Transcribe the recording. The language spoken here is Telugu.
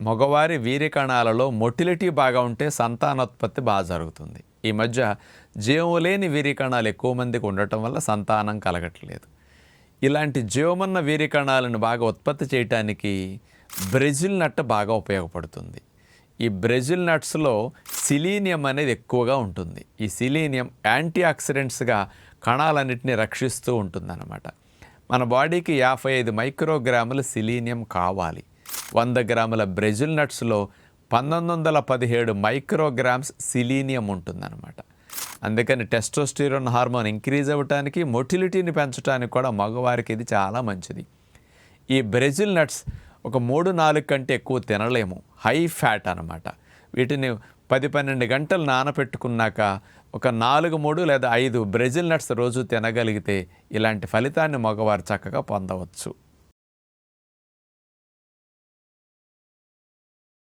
మగవారి వీరికణాలలో మొటిలిటీ బాగా ఉంటే సంతానోత్పత్తి బాగా జరుగుతుంది. ఈ మధ్య జీవం లేని వీర్య ఎక్కువ మందికి ఉండటం వల్ల సంతానం కలగట్లేదు. ఇలాంటి జీవమన్న వీరికణాలను బాగా ఉత్పత్తి చేయటానికి బ్రెజిల్ నట్ బాగా ఉపయోగపడుతుంది. ఈ బ్రెజిల్ నట్స్లో సిలీనియం అనేది ఎక్కువగా ఉంటుంది. ఈ సిలీనియం యాంటీ ఆక్సిడెంట్స్గా కణాలన్నింటినీ రక్షిస్తూ ఉంటుందన్నమాట. మన బాడీకి యాభై ఐదు మైక్రోగ్రాముల సిలీనియం కావాలి. వంద గ్రాముల బ్రెజిల్ నట్స్లో పంతొమ్మిది వందల పదిహేడు మైక్రోగ్రామ్స్ సిలీనియం ఉంటుందన్నమాట. అందుకని టెస్టోస్టిరోన్ హార్మోన్ ఇంక్రీజ్ అవ్వటానికి మొటిలిటీని పెంచడానికి కూడా మగవారికి ఇది చాలా మంచిది. ఈ బ్రెజిల్ నట్స్ ఒక మూడు నాలుగు కంటే ఎక్కువ తినలేము. హై ఫ్యాట్ అనమాట వీటిని పది పన్నెండు గంటలు నానపెట్టుకున్నాక ఒక నాలుగు మూడు లేదా ఐదు బ్రెజిల్ నట్స్ రోజు తినగలిగితే ఇలాంటి ఫలితాన్ని మగవారు చక్కగా పొందవచ్చు.